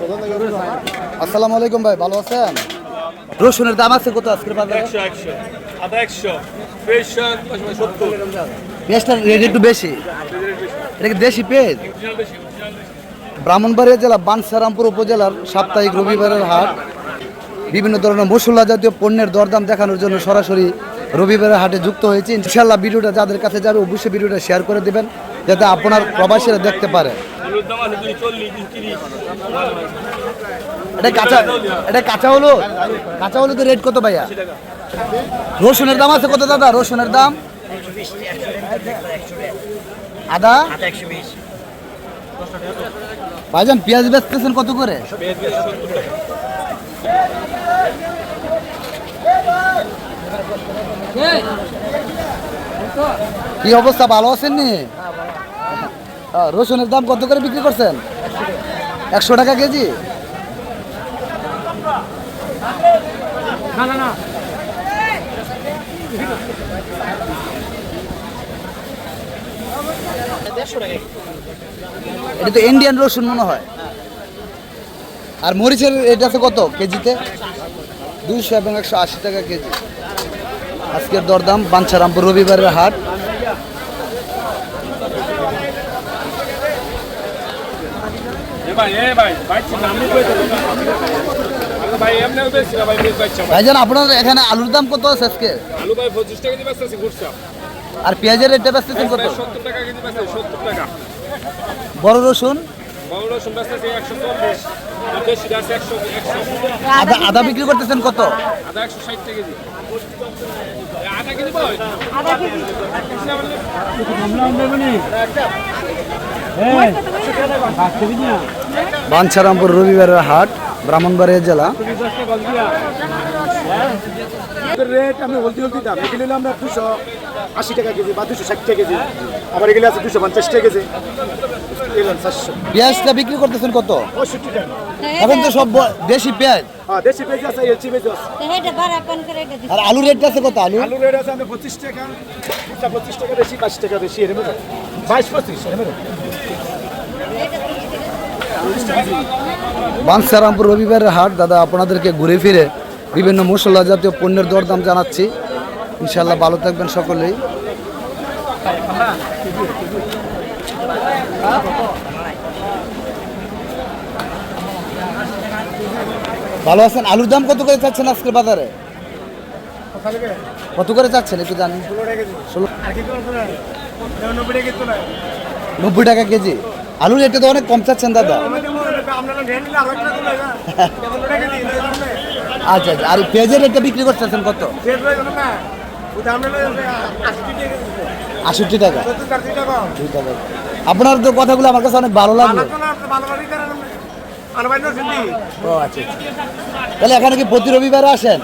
আসসালামু আলাইকুম ভাই ভালো আছেন? রসুনের দাম আছে কত আজকের বাজারে? একশো একশো। আদা একশো। পেঁয়াজটার রেট একটু বেশি। এটা কি দেশি পেঁয়াজ? ব্রাহ্মণবাড়িয়া জেলা বানসারামপুর উপজেলার সাপ্তাহিক রবিবারের হাট। বিভিন্ন ধরনের মশলা জাতীয় পণ্যের দরদাম দেখানোর জন্য সরাসরি রবিবারের হাটে যুক্ত হয়েছে। ইনশাল্লাহ ভিডিওটা যাদের কাছে যাবে অবশ্যই ভিডিওটা শেয়ার করে দিবেন যাতে আপনার প্রবাসীরা দেখতে পারে। এটা কাঁচা এটা কাঁচা কাঁচা রেট কত ভাইয়া? রসুনের দাম আছে কত দাদা? রসুনের দাম? আদা? ভাইজান, পেঁয়াজ বেচতেছেন কত করে? কি অবস্থা, ভালো আছেন নি? রসুনের দাম কত করে বিক্রি করছেন? একশো টাকা কেজি? এটা তো ইন্ডিয়ান রসুন মনে হয়। আর মরিচের এটা আছে কত কেজিতে? দুইশো এবং একশো আশি টাকা কেজি। আজকের দরদাম বাঞ্ছারামপুর রবিবারের হাট এ ভাই এ ভাই ভাই আমি কইতে ভাই এমনি বেশি ভাই বেশ বাচ্চা ভাইজান আপনার এখানে আলুর দাম কত আছে আজকে? আলু ভাই পঁচিশ টাকা দিয়ে বেচতেছি আর পেঁয়াজের রেটটা বেচতেছেন কত? সত্তর টাকা কেজি সত্তর টাকা। বড় রসুন? বড় রসুন বেচতেছি একশো চল্লিশ একশো একশো। আদা আদা বিক্রি করতেছেন কত? আদা একশো ষাট টাকা কেজি। আদা কেজি বাঞ্ছারামপুর রবিবারের হাট ব্রাহ্মণবাড়িয়া জেলা। রেট আমি হলদি হলদি দাম। এগুলো হলো আমরা দুশো আশি টাকা কেজি বা দুশো ষাট টাকা কেজি। আবার এগুলো আছে দুশো পঞ্চাশ টাকা কেজি। পেঁয়াজটা বিক্রি করতেছেন কত? পঁয়ষট্টি টাকা। এখন তো সব দেশি পেঁয়াজ। হ্যাঁ দেশি পেঁয়াজ আছে এলচি পেঁয়াজ আর আলু রেটটা আছে কত আলু? আলু রেট আছে আমি পঁচিশ টাকা। পঁচিশ টাকা বেশি বাইশ টাকা বেশি এর বাইশ পঁচিশ এর মধ্যে বাঞ্ছারামপুর রবিবারের হাট দাদা আপনাদেরকে ঘুরে ফিরে বিভিন্ন মশলা জাতীয় পণ্যের দরদাম জানাচ্ছি। ইনশাল্লাহ ভালো থাকবেন সকলেই। ভালো আছেন? আলুর দাম কত করে চাচ্ছেন আজকের বাজারে? কত করে চাচ্ছেন একটু জানি। নব্বই টাকা কেজি? আলুর রেটটা তো অনেক কম চাচ্ছেন দাদা। আচ্ছা আচ্ছা। আর পেঁয়াজের রেটটা বিক্রি করতেছেন কত? আষট্টি টাকা। আপনার তো কথাগুলো আমার কাছে অনেক ভালো লাগল। ও আচ্ছা আচ্ছা। তাহলে এখানে কি প্রতি রবিবার আসেন।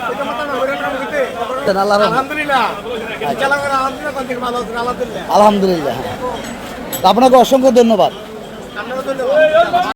আলহামদুলিল্লাহ আলহামদুলিল্লাহ। আলহামদুলিল্লাহ হ্যাঁ। আপনাকে অসংখ্য ধন্যবাদ। I'm not going.